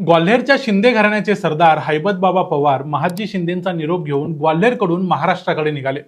ग्वाल्हेरच्या शिंदे घराण्याचे सरदार हैबत बाबा पवार महादजी शिंदेचा निरोप घेऊन ग्वाल्हेरकडून महाराष्ट्राकडे निघाले.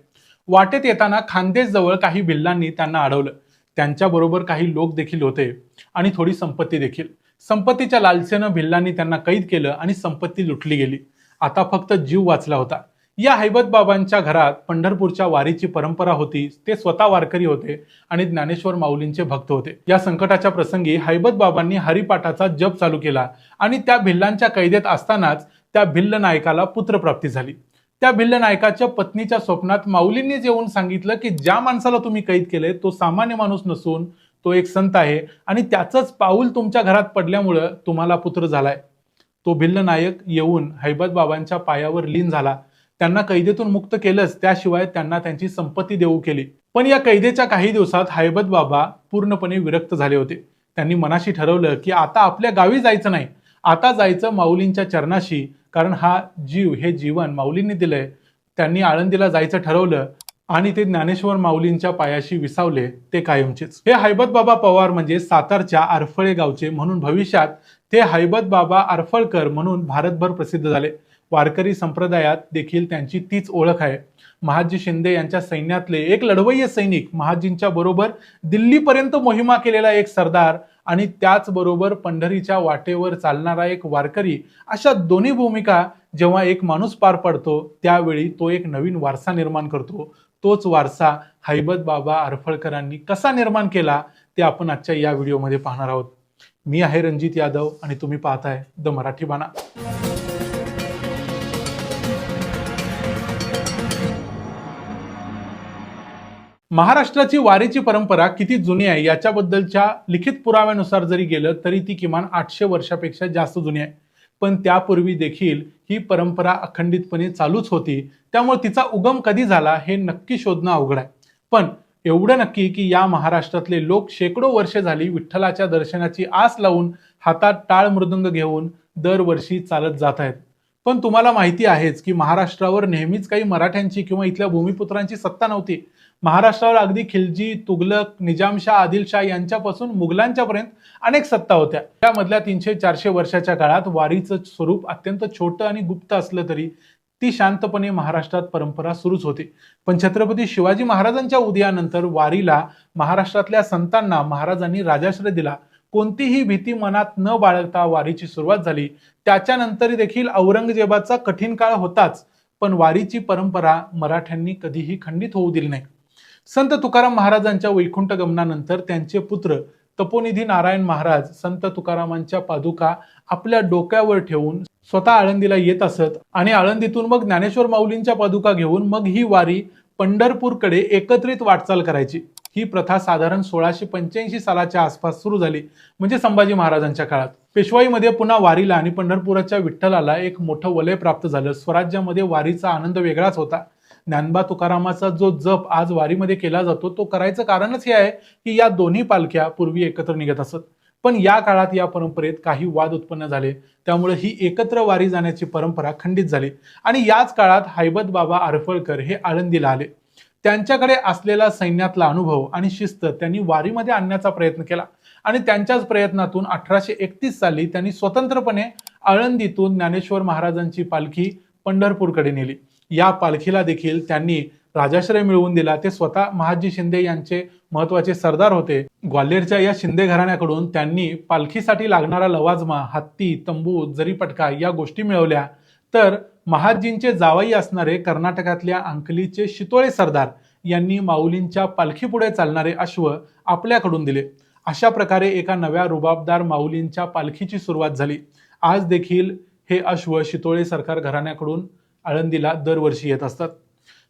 वाटेत येताना खानदेशजवळ काही भिल्लांनी त्यांना अडवलं. त्यांच्याबरोबर काही लोक देखील होते आणि थोडी संपत्ती देखील. संपत्तीच्या लालसेनं भिल्लांनी त्यांना कैद केलं आणि संपत्ती लुटली गेली. आता फक्त जीव वाचला होता. या हैबत बाबांच्या घरात पंढरपूरच्या वारीची परंपरा होती. ते स्वतः वारकरी होते आणि ज्ञानेश्वर माऊलींचे भक्त होते. या संकटाच्या प्रसंगी हैबत बाबांनी हरिपाठाचा जप चालू केला आणि त्या भिल्लांच्या कैदेत असतानाच त्या भिल्ल नायकाला पुत्रप्राप्ती झाली. त्या भिल्ल नायकाच्या पत्नीच्या स्वप्नात माऊलींनी जेवून सांगितलं की ज्या माणसाला तुम्ही कैद केले तो सामान्य माणूस नसून तो एक संत आहे आणि त्याचंच पाऊल तुमच्या घरात पडल्यामुळं तुम्हाला पुत्र झालाय. तो भिल्ल नायक येऊन हैबत बाबांच्या पायावर लीन झाला. त्यांना कैदेतून मुक्त केलंच त्याशिवाय त्यांना त्यांची संपत्ती देऊ केली. पण या कैदेच्या काही दिवसात हैबत बाबा पूर्णपणे विरक्त झाले होते. त्यांनी मनाशी ठरवलं की आता आपल्या गावी जायचं नाही. आता जायचं माऊलींच्या चरणाशी कारण हा जीव हे जीवन माऊलींनी दिलंय. त्यांनी आळंदीला जायचं ठरवलं आणि ते ज्ञानेश्वर माऊलींच्या पायाशी विसावले ते कायमचेच. हे हैबत बाबा पवार म्हणजे सातारच्या आरफळे गावचे म्हणून भविष्यात ते हैबत बाबा आरफळकर म्हणून भारतभर प्रसिद्ध झाले. वारकरी संप्रदायात देखील त्यांची तीच ओळख आहे. महाजी शिंदे यांच्या सैन्यातले एक लढवय्य सैनिक महाजींच्या बरोबर दिल्लीपर्यंत मोहिमा केलेला एक सरदार आणि त्याचबरोबर पंढरीच्या वाटेवर चालणारा एक वारकरी अशा दोन्ही भूमिका जेव्हा एक माणूस पार पडतो त्यावेळी तो एक नवीन वारसा निर्माण करतो. तोच वारसा हैबत बाबा आरफळकरांनी कसा निर्माण केला ते आपण आजच्या या व्हिडिओमध्ये पाहणार आहोत. मी आहे रणजित यादव आणि तुम्ही पाहताय द मराठी बाणा. महाराष्ट्राची वारीची परंपरा किती जुनी आहे याच्याबद्दलच्या लिखित पुराव्यानुसार जरी गेलं तरी ती किमान आठशे वर्षापेक्षा जास्त जुनी आहे. पण त्यापूर्वी देखील ही परंपरा अखंडितपणे चालूच होती. त्यामुळे तिचा उगम कधी झाला हे नक्की शोधणं अवघड आहे. पण एवढं नक्की की या महाराष्ट्रातले लोक शेकडो वर्ष झाली विठ्ठलाच्या दर्शनाची आस लावून हातात टाळ मृदंग घेऊन दरवर्षी चालत जात आहेत. पण तुम्हाला माहिती आहेच की महाराष्ट्रावर नेहमीच काही मराठ्यांची किंवा इथल्या भूमिपुत्रांची सत्ता नव्हती. महाराष्ट्रावर अगदी खिलजी तुगलक निजामशाह आदिलशाह यांच्यापासून मुघलांच्या पर्यंत अनेक सत्ता होत्या. त्यामधल्या तीनशे चारशे वर्षाच्या काळात वारीचं स्वरूप अत्यंत छोटं आणि गुप्त असलं तरी ती शांतपणे महाराष्ट्रात परंपरा सुरूच होती. पण छत्रपती शिवाजी महाराजांच्या उदयानंतर वारीला महाराष्ट्रातल्या संतांना महाराजांनी राजाश्रय दिला. कोणतीही भीती मनात न बाळगता वारीची सुरुवात झाली. त्याच्यानंतर देखील औरंगजेबाचा कठीण काळ होताच पण वारीची परंपरा मराठ्यांनी कधीही खंडित होऊ दिली नाही. संत तुकाराम महाराजांच्या वैकुंठ गमनानंतर त्यांचे पुत्र तपोनिधी नारायण महाराज संत तुकारामांच्या पादुका आपल्या डोक्यावर ठेवून स्वतः आळंदीला येत असत आणि आळंदीतून मग ज्ञानेश्वर माऊलींच्या पादुका घेऊन मग ही वारी पंढरपूरकडे एकत्रित वाटचाल करायची. ही प्रथा साधारण सोळाशे पंच्याऐंशी सालाच्या आसपास सुरू झाली म्हणजे संभाजी महाराजांच्या काळात. पेशवाईमध्ये पुन्हा वारीला आणि पंढरपुराच्या विठ्ठलाला एक मोठं वलय प्राप्त झालं. स्वराज्यामध्ये वारीचा आनंद वेगळाच होता. ज्ञानबा तुकारामाचा जो जप आज वारीमध्ये केला जातो तो करायचं कारणच हे आहे की या दोन्ही पालख्या पूर्वी एकत्र निघत असत. पण या काळात या परंपरेत काही वाद उत्पन्न झाले. त्यामुळे ही एकत्र वारी जाण्याची परंपरा खंडित झाली. आणि याच काळात हैबत बाबा आरफळकर हे आळंदीला आले. त्यांच्याकडे असलेला सैन्यातला अनुभव आणि शिस्त त्यांनी वारीमध्ये आणण्याचा प्रयत्न केला. आणि त्यांच्याच प्रयत्नातून अठराशे एकतीस साली त्यांनी स्वतंत्रपणे आळंदीतून ज्ञानेश्वर महाराजांची पालखी पंढरपूरकडे नेली. या पालखीला देखील त्यांनी राजाश्रय मिळवून दिला. ते स्वतः महाजी शिंदे यांचे महत्त्वाचे सरदार होते. ग्वाल्हेरच्या या शिंदे घराण्याकडून त्यांनी पालखीसाठी लागणारा लवाजमा हत्ती तंबू जरीपटका या गोष्टी मिळवल्या. तर महाजींचे जावई असणारे कर्नाटकातल्या अंकलीचे शितोळे सरदार यांनी माऊलींच्या पालखीपुढे चालणारे अश्व आपल्याकडून दिले. अशा प्रकारे एका नव्या रुबाबदार माऊलींच्या पालखीची सुरुवात झाली. आज देखील हे अश्व शितोळे सरकार घराण्याकडून आळंदीला दरवर्षी येत असतात.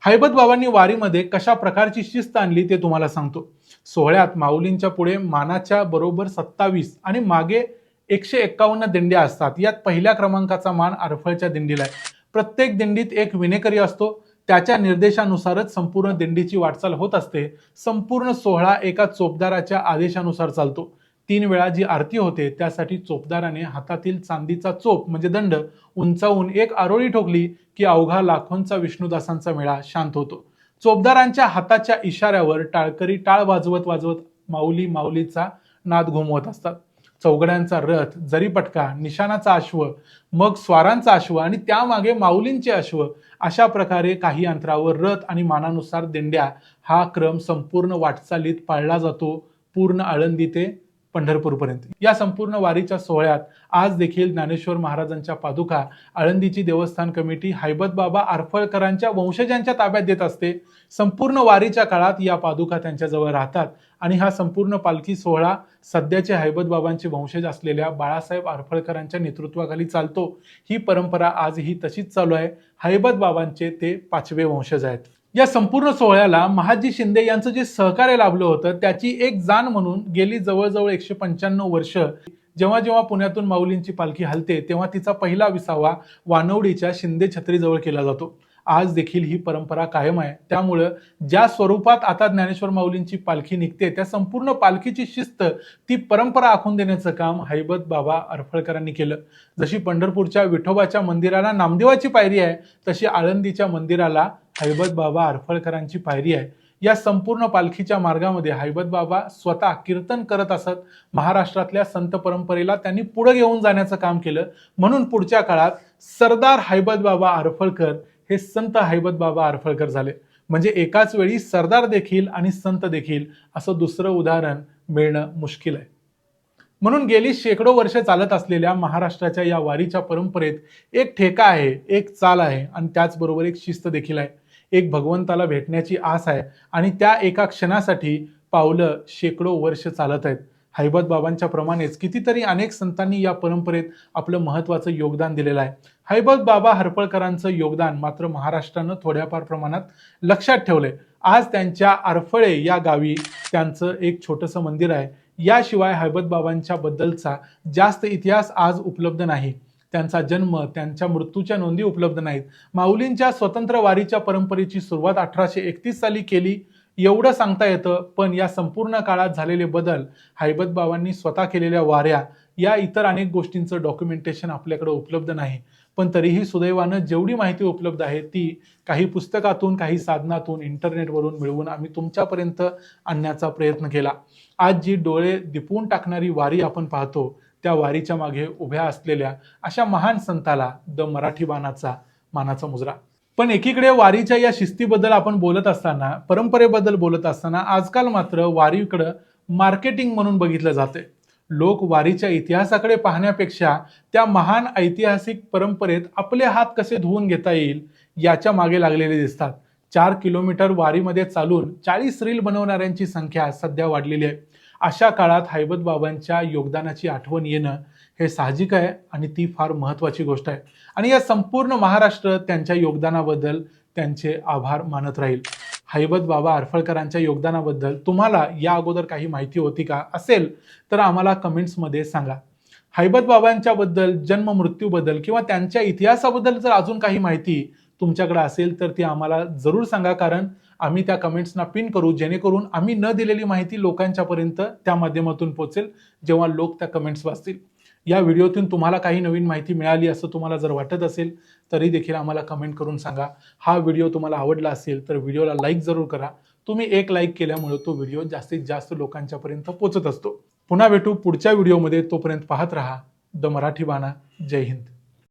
हैबत बाबांनी वारीमध्ये कशा प्रकारची शिस्त आणली ते तुम्हाला सांगतो. सोहळ्यात माऊलींच्या पुढे मानाच्या बरोबर सत्तावीस आणि मागे एकशे एक्कावन्न दिंड्या असतात. यात पहिल्या क्रमांकाचा मान आरफळच्या दिंडीला आहे. प्रत्येक दिंडीत एक विनेकरी असतो. त्याच्या निर्देशानुसारच संपूर्ण दिंडीची वाटचाल होत असते. संपूर्ण सोहळा एका चोपदाराच्या आदेशानुसार चालतो. तीन वेळा जी आरती होते त्यासाठी चोपदाराने हातातील चांदीचा चोप म्हणजे दंड उंचावून एक आरोळी ठोकली की अवघा लाखोंचा विष्णुदासांचा मेळा शांत होतो. चोपदारांच्या हाताच्या इशाऱ्यावर टाळकरी टाळ वाजवत वाजवत माऊली माऊलीचा नाद घुमवत असतात. चौघड्यांचा रथ जरीपटका निशाणाचा अश्व मग स्वारांचा अश्व आणि त्यामागे माऊलींचे अश्व अशा प्रकारे काही अंतरावर रथ आणि मानानुसार दिंड्या हा क्रम संपूर्ण वाटचालीत पाळला जातो. पूर्ण आळंदी ते पंढरपूरपर्यंत. या संपूर्ण वारीच्या सोहळ्यात आज देखील ज्ञानेश्वर महाराजांच्या पादुका आळंदीची देवस्थान कमिटी हैबत बाबा आरफळकरांच्या वंशजांच्या ताब्यात देत असते. संपूर्ण वारीच्या काळात या पादुका त्यांच्याजवळ राहतात आणि हा संपूर्ण पालखी सोहळा सध्याचे हैबत बाबांचे वंशज असलेल्या बाळासाहेब आरफळकरांच्या नेतृत्वाखाली चालतो. ही परंपरा आजही तशीच चालू आहे. हैबत बाबांचे ते पाचवे वंशज आहेत. या संपूर्ण सोहळ्याला महाजी शिंदे यांचं जे सहकार्य लाभलं होतं त्याची एक जाण म्हणून गेली जवळजवळ एकशे पंच्याण्णव वर्ष. जेव्हा जेव्हा पुण्यातून माऊलींची पालखी हलते तेव्हा तिचा पहिला विसावा वानवडीच्या शिंदे छत्रीजवळ केला जातो. आज देखील ही परंपरा कायम आहे. त्यामुळं ज्या स्वरूपात आता ज्ञानेश्वर माऊलींची पालखी निघते त्या संपूर्ण पालखीची शिस्त ती परंपरा आखून देण्याचं काम हैबत बाबा अरफळकरांनी केलं. जशी पंढरपूरच्या विठोबाच्या मंदिराला नामदेवाची पायरी आहे तशी आळंदीच्या मंदिराला हैबत बाबा अरफळकरांची पायरी आहे. या संपूर्ण पालखीच्या मार्गामध्ये हैबत बाबा स्वतः कीर्तन करत असत. महाराष्ट्रातल्या संत परंपरेला त्यांनी पुढे घेऊन जाण्याचं काम केलं. म्हणून पुढच्या काळात सरदार हैबत बाबा आरफळकर हे संत हैबत बाबा आरफळकर झाले. म्हणजे एकाच वेळी सरदार देखील आणि संत देखील असं दुसरं उदाहरण मिळणं मुश्किल आहे. म्हणून गेली शेकडो वर्ष चालत असलेल्या महाराष्ट्राच्या या वारीच्या परंपरेत एक ठेका आहे एक चाल आहे आणि त्याचबरोबर एक शिस्त देखील आहे. एक भगवंताला भेटण्याची आस आहे आणि त्या एका क्षणासाठी पावलं शेकडो वर्ष चालत आहेत. हैबत बाबांच्या प्रमाणेच कितीतरी अनेक संतांनी या परंपरेत आपलं महत्वाचं योगदान दिलेलं आहे. हैबत बाबा हरपळकरांचं योगदान मात्र महाराष्ट्रानं थोड्याफार प्रमाणात लक्षात ठेवलंय. आज त्यांच्या आरफळे या गावी त्यांचं एक छोटंसं मंदिर आहे. याशिवाय हैबत बाबांच्या बद्दलचा जास्त इतिहास आज उपलब्ध नाही. त्यांचा जन्म त्यांच्या मृत्यूच्या नोंदी उपलब्ध नाहीत. माऊलींच्या स्वतंत्र वारीच्या परंपरेची सुरुवात अठराशे एकतीस साली केली. एवढं सांगता येतं पण या संपूर्ण काळात झालेले बदल हैबत बाबांनी स्वतः केलेल्या वाऱ्या या इतर अनेक गोष्टींचं डॉक्युमेंटेशन आपल्याकडे उपलब्ध नाही. पण तरीही सुदैवानं जेवढी माहिती उपलब्ध आहे ती काही पुस्तकातून काही साधनातून इंटरनेटवरून मिळवून आम्ही तुमच्यापर्यंत आणण्याचा प्रयत्न केला. आज जी डोळे दिपवून टाकणारी वारी आपण पाहतो त्या वारीच्या मागे उभ्या असलेल्या अशा महान संताला द मराठी बाणाचा मानाचा मुजरा. पण एकीकडे वारीच्या या शिस्तीबद्दल आपण बोलत असताना परंपरेबद्दल बोलत असताना आजकाल मात्र वारीकडं मार्केटिंग म्हणून बघितलं जाते लोक वारीच्या इतिहासाकडे पाहण्यापेक्षा त्या महान ऐतिहासिक परंपरेत आपले हात कसे धुवून घेता येईल याच्या मागे लागलेले दिसतात. चार किलोमीटर वारीमध्ये चालून चाळीस रील बनवणाऱ्यांची संख्या सध्या वाढलेली आहे. अशा काळात हैबत बाबांच्या योगदानाची आठवण येणं हे साहजिक आहे आणि ती फार महत्वाची गोष्ट आहे. आणि या संपूर्ण महाराष्ट्र त्यांच्या योगदानाबद्दल त्यांचे आभार मानत राहील. हैबत बाबा आरफळकरांच्या योगदानाबद्दल तुम्हाला या अगोदर काही माहिती होती का असेल तर आम्हाला कमेंट्समध्ये सांगा. हैबत बाबांच्या बद्दल जन्म मृत्यूबद्दल किंवा त्यांच्या इतिहासाबद्दल जर अजून काही माहिती तुमच्याकडे असेल तर ती आम्हाला जरूर सांगा कारण आम्ही त्या कमेंट्सना पिन करू जेणेकरून आम्ही न दिलेली माहिती लोकांच्यापर्यंत त्या माध्यमातून पोहोचेल जेव्हा लोक त्या कमेंट्स वाचतील. या व्हिडिओतून तुम्हाला काही नवीन माहिती मिळाली असं तुम्हाला जर वाटत असेल तरी देखील आम्हाला कमेंट करून सांगा. हा व्हिडिओ तुम्हाला आवडला असेल तर व्हिडिओला लाईक जरूर करा. तुम्ही एक लाईक केल्यामुळे तो व्हिडिओ जास्तीत जास्त लोकांच्यापर्यंत पोचत असतो. पुन्हा भेटू पुढच्या व्हिडिओमध्ये. तोपर्यंत पाहत राहा. द मराठी बाणा. जय हिंद.